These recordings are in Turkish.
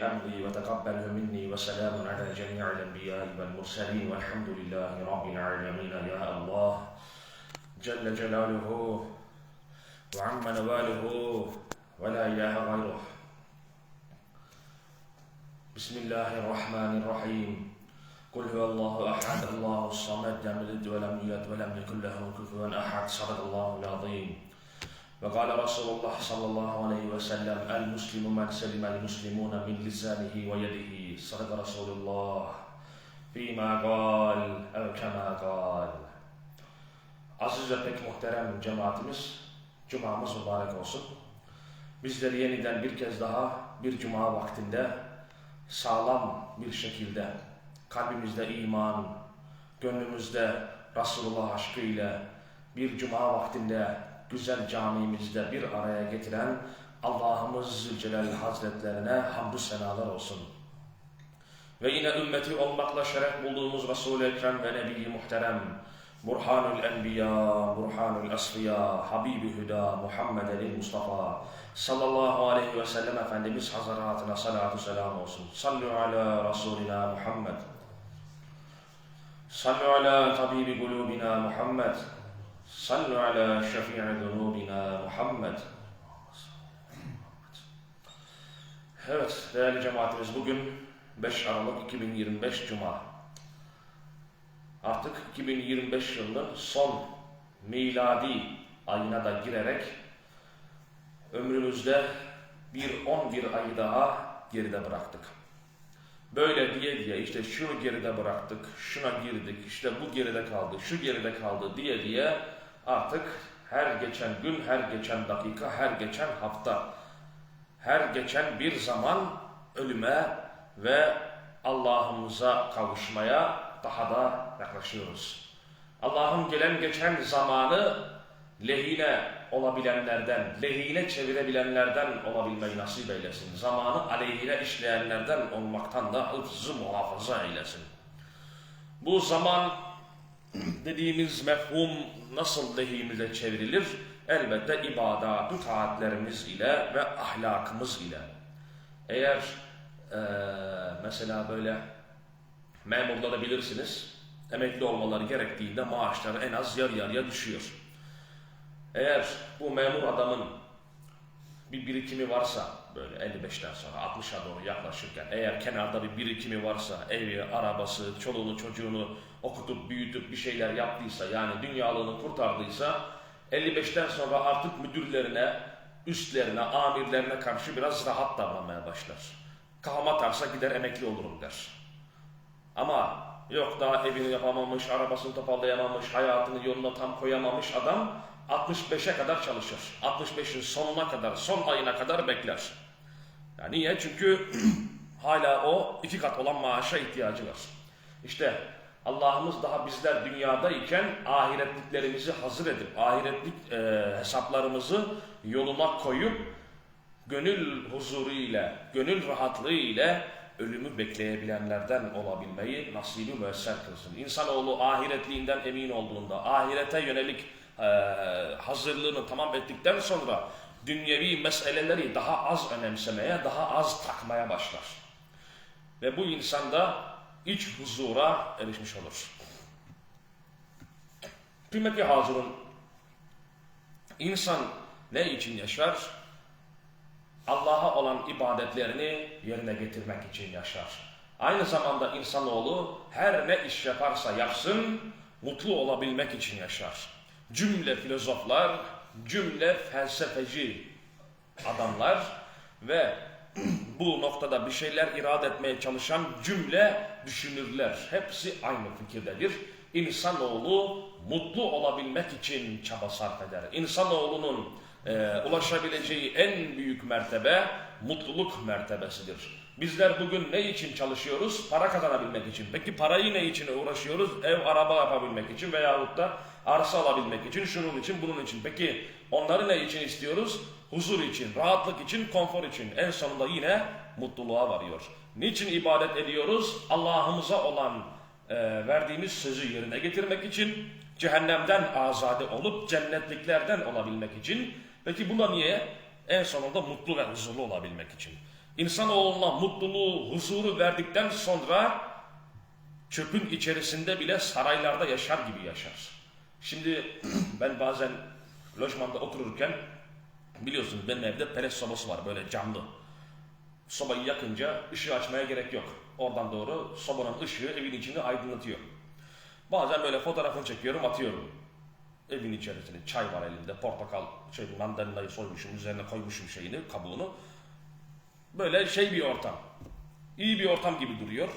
أمري وتقبله مني وسلام على جميع الأنبياء والمرسلين والحمد لله رب العالمين. يا الله جل جلاله وعم نواله ولا إله غيره. بسم الله الرحمن الرحيم. قل هو الله أحد الله الصمد لم يلد ولم يولد ولم يكن له كفوا أحد صدق الله العظيم. وقال رسول الله صلى الله عليه وسلم المسلم من سلم المسلمون من لسانه ويده صدق رسول الله فيما قال أو كما قال Aziz ve pek muhterem cemaatimiz, cumamız mübarek olsun. Bizleri yeniden bir kez daha bir cuma vaktinde sağlam bir şekilde kalbimizde iman, gönlümüzde Resulullah aşkı ile bir cuma vaktinde güzel camimizde bir araya getiren Allah'ımız Zülcelal Hazretlerine hamdü senalar olsun. Ve yine ümmeti olmakla şeref bulduğumuz Resul-i Ekrem ve Nebi-i Muhterem, Burhanul Enbiya, Burhanul Asfiya, Habibi Hüda, Muhammed Ali Mustafa sallallahu aleyhi ve sellem Efendimiz hazaratına salatu selam olsun. Sallu ala Resulina Muhammed. Sallu ala tabibi kulubina Muhammed. Sallu ala şefii zunubina Muhammed. Evet değerli cemaatimiz bugün 5 Aralık 2025 Cuma. Artık 2025 yılının son miladi ayına da girerek ömrümüzde bir 11 ayı daha geride bıraktık. Böyle diye diye işte şunu geride bıraktık, şuna girdik, işte bu geride kaldı, şu geride kaldı diye diye artık her geçen gün, her geçen dakika, her geçen hafta, her geçen bir zaman ölüme ve Allah'ımıza kavuşmaya daha da yaklaşıyoruz. Allah'ın gelen geçen zamanı lehine olabilenlerden, lehine çevirebilenlerden olabilmeyi nasip eylesin. Zamanı aleyhine işleyenlerden olmaktan da hıfzı muhafaza eylesin. Bu zaman dediğimiz mefhum nasıl lehimize çevrilir? Elbette ibadat, taatlerimiz ile ve ahlakımız ile. Eğer e, mesela böyle memurları bilirsiniz, emekli olmaları gerektiğinde maaşları en az yarı yarıya düşüyor. Eğer bu memur adamın bir birikimi varsa böyle 55'ten sonra 60'a doğru yaklaşırken eğer kenarda bir birikimi varsa evi, arabası, çoluğunu, çocuğunu okutup büyütüp bir şeyler yaptıysa yani dünyalığını kurtardıysa 55'ten sonra artık müdürlerine, üstlerine, amirlerine karşı biraz rahat davranmaya başlar. Kafam atarsa gider emekli olurum der. Ama yok daha evini yapamamış, arabasını toparlayamamış, hayatını yoluna tam koyamamış adam 65'e kadar çalışır. 65'in sonuna kadar, son ayına kadar bekler. Yani niye? Çünkü hala o iki kat olan maaşa ihtiyacı var. İşte Allah'ımız daha bizler dünyadayken ahiretliklerimizi hazır edip, ahiretlik e, hesaplarımızı yoluna koyup, gönül huzuru ile, gönül rahatlığı ile ölümü bekleyebilenlerden olabilmeyi nasibi müesser kılsın. İnsanoğlu ahiretliğinden emin olduğunda, ahirete yönelik e, hazırlığını tamam ettikten sonra dünyevi meseleleri daha az önemsemeye, daha az takmaya başlar. Ve bu insanda iç huzura erişmiş olur. Kıymetli hazırın, insan ne için yaşar? Allah'a olan ibadetlerini yerine getirmek için yaşar. Aynı zamanda insanoğlu her ne iş yaparsa yapsın, mutlu olabilmek için yaşar. Cümle filozoflar, cümle felsefeci adamlar ve bu noktada bir şeyler irade etmeye çalışan cümle düşünürler. Hepsi aynı fikirdedir. İnsanoğlu mutlu olabilmek için çaba sarf eder. İnsanoğlunun e, ulaşabileceği en büyük mertebe mutluluk mertebesidir. Bizler bugün ne için çalışıyoruz? Para kazanabilmek için. Peki parayı ne için uğraşıyoruz? Ev, araba yapabilmek için veyahut da arsa alabilmek için, şunun için, bunun için. Peki onları ne için istiyoruz? Huzur için, rahatlık için, konfor için. En sonunda yine mutluluğa varıyor. Niçin ibadet ediyoruz? Allah'ımıza olan e, verdiğimiz sözü yerine getirmek için, cehennemden azade olup cennetliklerden olabilmek için. Peki buna niye? En sonunda mutlu ve huzurlu olabilmek için. İnsanoğluna mutluluğu, huzuru verdikten sonra çöpün içerisinde bile saraylarda yaşar gibi yaşar. Şimdi ben bazen lojmanda otururken biliyorsunuz benim evde peles sobası var böyle camlı. Sobayı yakınca ışığı açmaya gerek yok. Oradan doğru sobanın ışığı evin içini aydınlatıyor. Bazen böyle fotoğrafını çekiyorum atıyorum. Evin içerisinde çay var elimde, portakal, şey mandalinayı soymuşum, üzerine koymuşum şeyini, kabuğunu. Böyle şey bir ortam. İyi bir ortam gibi duruyor.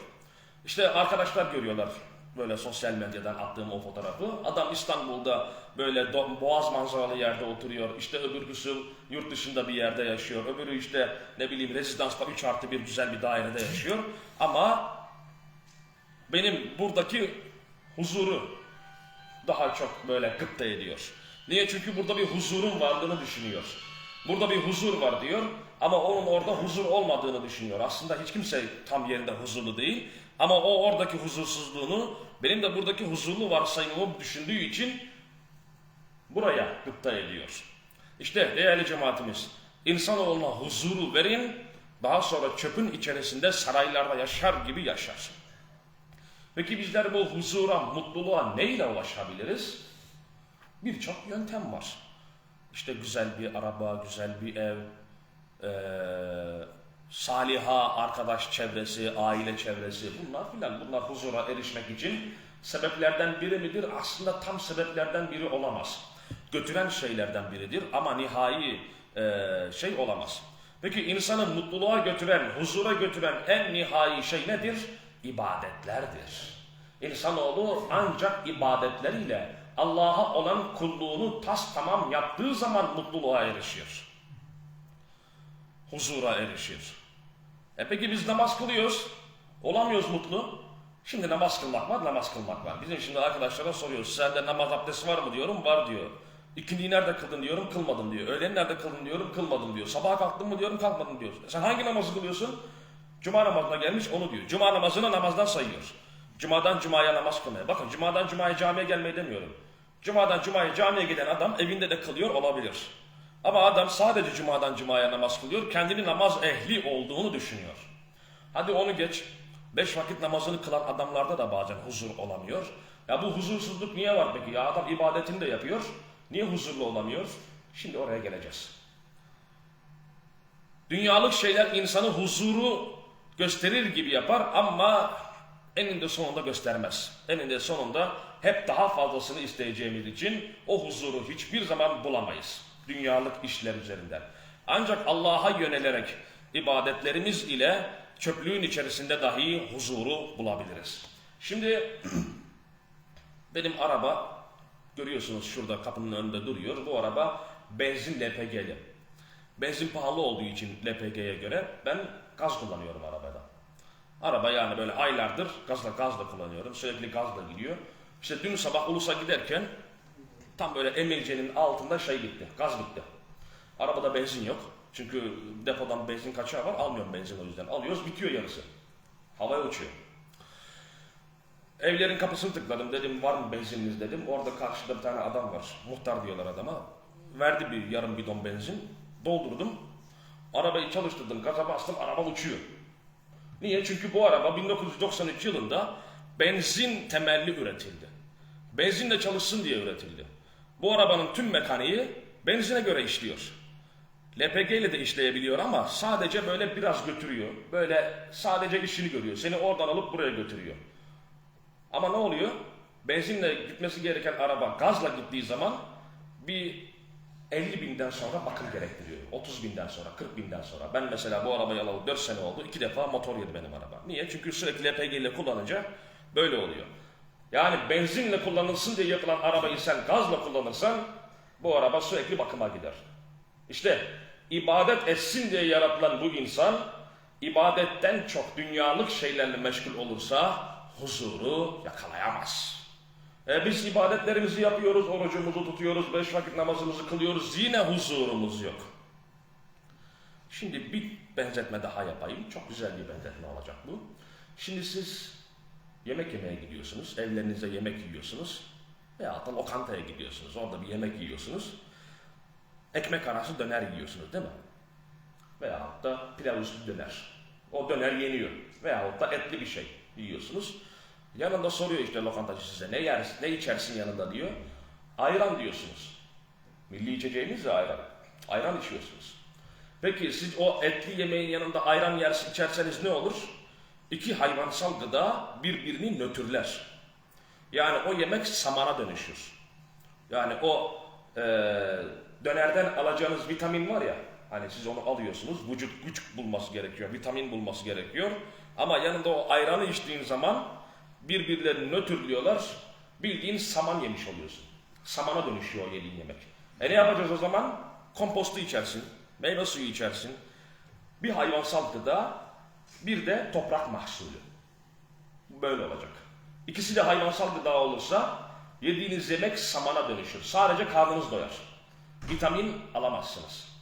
İşte arkadaşlar görüyorlar böyle sosyal medyadan attığım o fotoğrafı. Adam İstanbul'da böyle boğaz manzaralı yerde oturuyor. İşte öbürküsü yurt dışında bir yerde yaşıyor. Öbürü işte ne bileyim rezidansta 3 artı bir güzel bir dairede yaşıyor. Ama benim buradaki huzuru daha çok böyle gıpta ediyor. Niye? Çünkü burada bir huzurun varlığını düşünüyor. Burada bir huzur var diyor ama onun orada huzur olmadığını düşünüyor. Aslında hiç kimse tam yerinde huzurlu değil ama o oradaki huzursuzluğunu benim de buradaki huzurlu varsayımımı düşündüğü için buraya gıpta ediyor. İşte değerli cemaatimiz, insanoğluna huzuru verin, daha sonra çöpün içerisinde saraylarda yaşar gibi yaşar. Peki bizler bu huzura, mutluluğa neyle ulaşabiliriz? Birçok yöntem var. İşte güzel bir araba, güzel bir ev, eee, saliha arkadaş çevresi, aile çevresi bunlar filan. Bunlar huzura erişmek için sebeplerden biri midir? Aslında tam sebeplerden biri olamaz. Götüren şeylerden biridir ama nihai eee, şey olamaz. Peki insanı mutluluğa götüren, huzura götüren en nihai şey nedir? İbadetlerdir. İnsanoğlu ancak ibadetleriyle Allah'a olan kulluğunu tas tamam yaptığı zaman mutluluğa erişiyor. Huzura erişir. E peki biz namaz kılıyoruz. Olamıyoruz mutlu. Şimdi namaz kılmak var, namaz kılmak var. Bizim şimdi arkadaşlara soruyoruz. Sende namaz abdesti var mı diyorum, var diyor. İkindiyi nerede kıldın diyorum, kılmadım diyor. Öğleni nerede kıldın diyorum, kılmadım diyor. Sabaha kalktın mı diyorum, kalkmadım diyor. E Sen hangi namazı kılıyorsun? Cuma namazına gelmiş onu diyor. Cuma namazını namazdan sayıyor. Cumadan cumaya namaz kılmaya. Bakın cumadan cumaya camiye gelmeyi demiyorum. Cumadan cumaya camiye giden adam evinde de kılıyor olabilir. Ama adam sadece cumadan cumaya namaz kılıyor. Kendini namaz ehli olduğunu düşünüyor. Hadi onu geç. Beş vakit namazını kılan adamlarda da bazen huzur olamıyor. Ya bu huzursuzluk niye var peki? Ya adam ibadetini de yapıyor. Niye huzurlu olamıyor? Şimdi oraya geleceğiz. Dünyalık şeyler insanı huzuru gösterir gibi yapar ama eninde sonunda göstermez. Eninde sonunda hep daha fazlasını isteyeceğimiz için o huzuru hiçbir zaman bulamayız. Dünyalık işler üzerinden. Ancak Allah'a yönelerek ibadetlerimiz ile çöplüğün içerisinde dahi huzuru bulabiliriz. Şimdi benim araba görüyorsunuz şurada kapının önünde duruyor. Bu araba benzin LPG'li. Benzin pahalı olduğu için LPG'ye göre ben gaz kullanıyorum arabada. Araba yani böyle aylardır gazla gazla kullanıyorum. Sürekli gazla gidiyor. İşte dün sabah Ulus'a giderken tam böyle emircenin altında şey gitti. Gaz gitti. Arabada benzin yok. Çünkü depodan benzin kaçağı var. Almıyorum benzin o yüzden. Alıyoruz bitiyor yarısı. Havaya uçuyor. Evlerin kapısını tıkladım. Dedim var mı benzininiz dedim. Orada karşıda bir tane adam var. Muhtar diyorlar adama. Verdi bir yarım bidon benzin. Doldurdum. Arabayı çalıştırdım. Gaza bastım. Araba uçuyor. Niye? Çünkü bu araba 1993 yılında benzin temelli üretildi. Benzinle çalışsın diye üretildi. Bu arabanın tüm mekaniği benzine göre işliyor. LPG ile de işleyebiliyor ama sadece böyle biraz götürüyor. Böyle sadece işini görüyor. Seni oradan alıp buraya götürüyor. Ama ne oluyor? Benzinle gitmesi gereken araba gazla gittiği zaman bir 50 binden sonra bakım gerektiriyor. 30 binden sonra, 40 binden sonra. Ben mesela bu arabayı alalı 4 sene oldu. 2 defa motor yedi benim araba. Niye? Çünkü sürekli LPG ile kullanınca böyle oluyor. Yani benzinle kullanılsın diye yapılan arabayı sen gazla kullanırsan bu araba sürekli bakıma gider. İşte ibadet etsin diye yaratılan bu insan ibadetten çok dünyalık şeylerle meşgul olursa huzuru yakalayamaz. E biz ibadetlerimizi yapıyoruz, orucumuzu tutuyoruz, beş vakit namazımızı kılıyoruz. Yine huzurumuz yok. Şimdi bir benzetme daha yapayım. Çok güzel bir benzetme olacak bu. Şimdi siz yemek yemeye gidiyorsunuz, evlerinize yemek yiyorsunuz veya da lokantaya gidiyorsunuz, orada bir yemek yiyorsunuz. Ekmek arası döner yiyorsunuz değil mi? Veyahut da pilav üstü döner. O döner yeniyor. Veyahut da etli bir şey yiyorsunuz. Yanında soruyor işte lokantacı size ne yersin, ne içersin yanında diyor. Ayran diyorsunuz. Milli içeceğiniz de ayran. Ayran içiyorsunuz. Peki siz o etli yemeğin yanında ayran yersin, içerseniz ne olur? İki hayvansal gıda birbirini nötrler. Yani o yemek samana dönüşür. Yani o e, dönerden alacağınız vitamin var ya, hani siz onu alıyorsunuz, vücut güç bulması gerekiyor, vitamin bulması gerekiyor. Ama yanında o ayranı içtiğin zaman birbirlerini nötrlüyorlar, bildiğin saman yemiş oluyorsun. Samana dönüşüyor o yediğin yemek. E ne yapacağız o zaman? Kompostu içersin, meyve suyu içersin, bir hayvansal gıda, bir de toprak mahsulü. Böyle olacak. İkisi de hayvansal gıda olursa yediğiniz yemek samana dönüşür. Sadece karnınız doyar. Vitamin alamazsınız.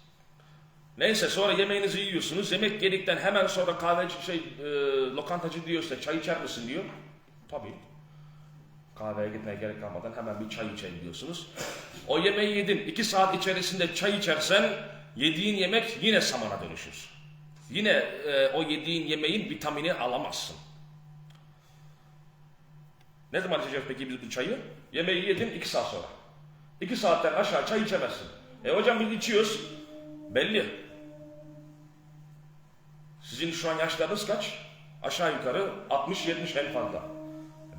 Neyse sonra yemeğinizi yiyorsunuz. Yemek yedikten hemen sonra kahveci şey e, lokantacı diyor size çay içer misin diyor. Tabii. Kahveye gitmeye gerek kalmadan hemen bir çay içeyim diyorsunuz. O yemeği yedin. iki saat içerisinde çay içersen yediğin yemek yine samana dönüşür. Yine e, o yediğin yemeğin vitamini alamazsın. Ne zaman içeceğiz peki biz bu çayı? Yemeği yedin iki saat sonra. İki saatten aşağı çay içemezsin. E hocam biz içiyoruz. Belli. Sizin şu an yaşlarınız kaç? Aşağı yukarı 60-70 en fazla.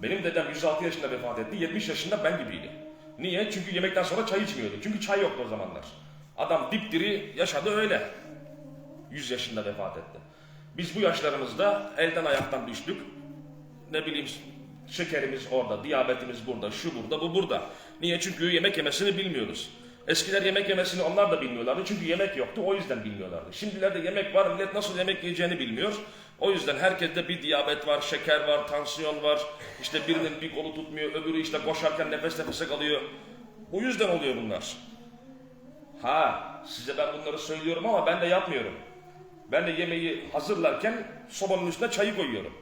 Benim dedem 106 yaşında vefat etti. 70 yaşında ben gibiydi. Niye? Çünkü yemekten sonra çay içmiyordu. Çünkü çay yoktu o zamanlar. Adam dipdiri yaşadı öyle. 100 yaşında vefat etti. Biz bu yaşlarımızda elden ayaktan düştük. Ne bileyim şekerimiz orada, diyabetimiz burada, şu burada, bu burada. Niye? Çünkü yemek yemesini bilmiyoruz. Eskiler yemek yemesini onlar da bilmiyorlardı. Çünkü yemek yoktu. O yüzden bilmiyorlardı. Şimdilerde yemek var. Millet nasıl yemek yiyeceğini bilmiyor. O yüzden herkeste bir diyabet var, şeker var, tansiyon var. İşte birinin bir kolu tutmuyor, öbürü işte koşarken nefes nefese kalıyor. O yüzden oluyor bunlar. Ha, size ben bunları söylüyorum ama ben de yapmıyorum. Ben de yemeği hazırlarken sobanın üstüne çayı koyuyorum.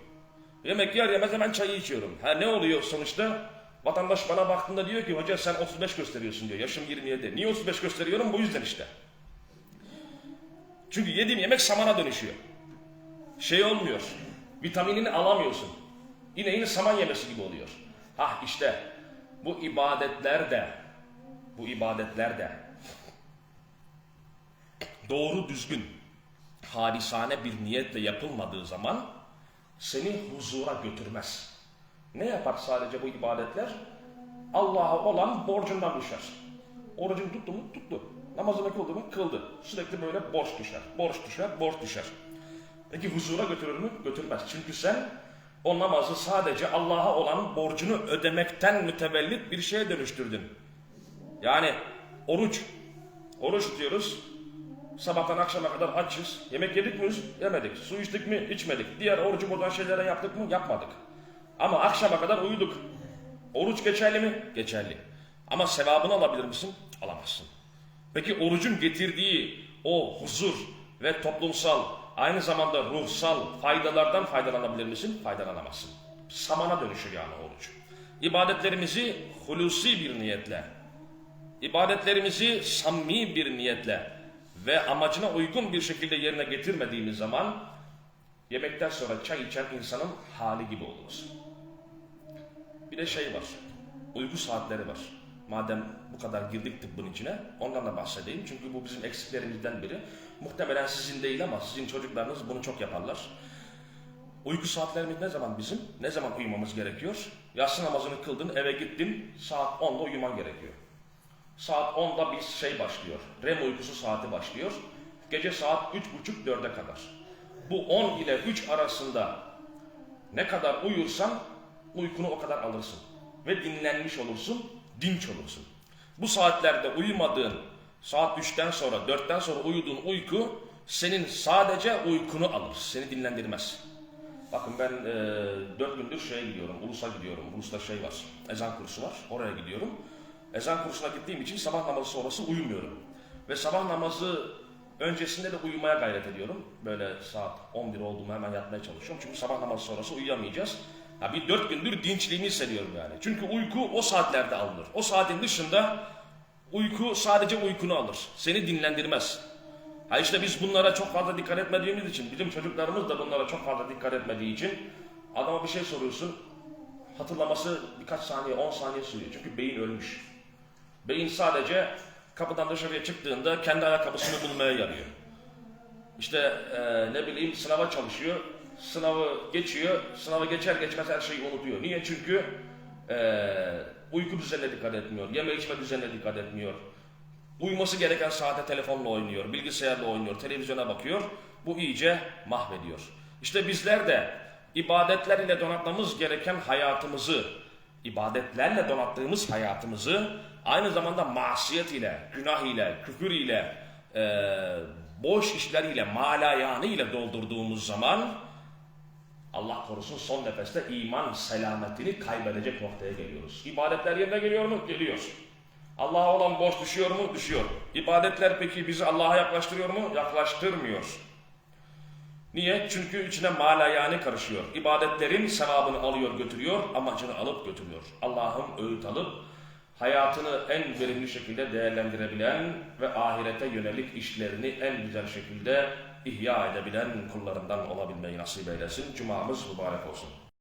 Yemek yer yemez hemen çayı içiyorum. Ha ne oluyor sonuçta? Vatandaş bana baktığında diyor ki hoca sen 35 gösteriyorsun diyor. Yaşım 27. Niye 35 gösteriyorum? Bu yüzden işte. Çünkü yediğim yemek samana dönüşüyor. Şey olmuyor. Vitaminini alamıyorsun. İneğin saman yemesi gibi oluyor. Hah işte bu ibadetler de bu ibadetler de doğru düzgün halisane bir niyetle yapılmadığı zaman seni huzura götürmez. Ne yapar sadece bu ibadetler? Allah'a olan borcundan düşer. Orucunu tuttu mu? Tuttu. Namazını kıldı mı? Kıldı. Sürekli böyle borç düşer. Borç düşer, borç düşer. Peki huzura götürür mü? Götürmez. Çünkü sen o namazı sadece Allah'a olan borcunu ödemekten mütevellit bir şeye dönüştürdün. Yani oruç. Oruç tutuyoruz. Sabahtan akşama kadar açız. Yemek yedik mi? Yemedik. Su içtik mi? İçmedik. Diğer orucu bozan şeylere yaptık mı? Yapmadık. Ama akşama kadar uyuduk. Oruç geçerli mi? Geçerli. Ama sevabını alabilir misin? Alamazsın. Peki orucun getirdiği o huzur ve toplumsal, aynı zamanda ruhsal faydalardan faydalanabilir misin? Faydalanamazsın. Samana dönüşür yani oruç. İbadetlerimizi hulusi bir niyetle, ibadetlerimizi samimi bir niyetle ve amacına uygun bir şekilde yerine getirmediğimiz zaman yemekten sonra çay içen insanın hali gibi oluruz. Bir de şey var, uyku saatleri var. Madem bu kadar girdik tıbbın içine, ondan da bahsedeyim. Çünkü bu bizim eksiklerimizden biri. Muhtemelen sizin değil ama sizin çocuklarınız bunu çok yaparlar. Uyku saatlerimiz ne zaman bizim? Ne zaman uyumamız gerekiyor? Yatsı namazını kıldın, eve gittin, saat 10'da uyuman gerekiyor. Saat 10'da bir şey başlıyor. REM uykusu saati başlıyor. Gece saat 3.30-4'e kadar. Bu 10 ile 3 arasında ne kadar uyursan uykunu o kadar alırsın. Ve dinlenmiş olursun, dinç olursun. Bu saatlerde uyumadığın, saat 3'ten sonra, 4'ten sonra uyuduğun uyku senin sadece uykunu alır. Seni dinlendirmez. Bakın ben e, 4 gündür şeye gidiyorum, Ulus'a gidiyorum. Ulus'ta şey var, ezan kursu var. Oraya gidiyorum. Ezan kursuna gittiğim için sabah namazı sonrası uyumuyorum. Ve sabah namazı öncesinde de uyumaya gayret ediyorum. Böyle saat 11 olduğumu hemen yatmaya çalışıyorum. Çünkü sabah namazı sonrası uyuyamayacağız. Ya bir dört gündür dinçliğimi hissediyorum yani. Çünkü uyku o saatlerde alınır. O saatin dışında uyku sadece uykunu alır. Seni dinlendirmez. Ha işte biz bunlara çok fazla dikkat etmediğimiz için, bizim çocuklarımız da bunlara çok fazla dikkat etmediği için adama bir şey soruyorsun, hatırlaması birkaç saniye, 10 saniye sürüyor. Çünkü beyin ölmüş. Beyin sadece kapıdan dışarıya çıktığında kendi ayakkabısını bulmaya yarıyor. İşte e, ne bileyim sınava çalışıyor, sınavı geçiyor, sınavı geçer geçmez her şeyi unutuyor. Niye? Çünkü e, uyku düzenine dikkat etmiyor, yeme içme düzenine dikkat etmiyor. Uyuması gereken saate telefonla oynuyor, bilgisayarla oynuyor, televizyona bakıyor. Bu iyice mahvediyor. İşte bizler de ibadetler ile donatmamız gereken hayatımızı, ibadetlerle donattığımız hayatımızı aynı zamanda masiyet ile, günah ile, küfür ile, eee, boş işler ile, malayanı ile doldurduğumuz zaman Allah korusun son nefeste iman selametini kaybedecek noktaya geliyoruz. İbadetler yerine geliyor mu? Geliyor. Allah'a olan borç düşüyor mu? Düşüyor. İbadetler peki bizi Allah'a yaklaştırıyor mu? Yaklaştırmıyor. Niye? Çünkü içine malayani karışıyor. İbadetlerin sevabını alıyor götürüyor, amacını alıp götürüyor. Allah'ın öğüt alıp hayatını en verimli şekilde değerlendirebilen ve ahirete yönelik işlerini en güzel şekilde ihya edebilen kullarından olabilmeyi nasip eylesin. Cumamız mübarek olsun.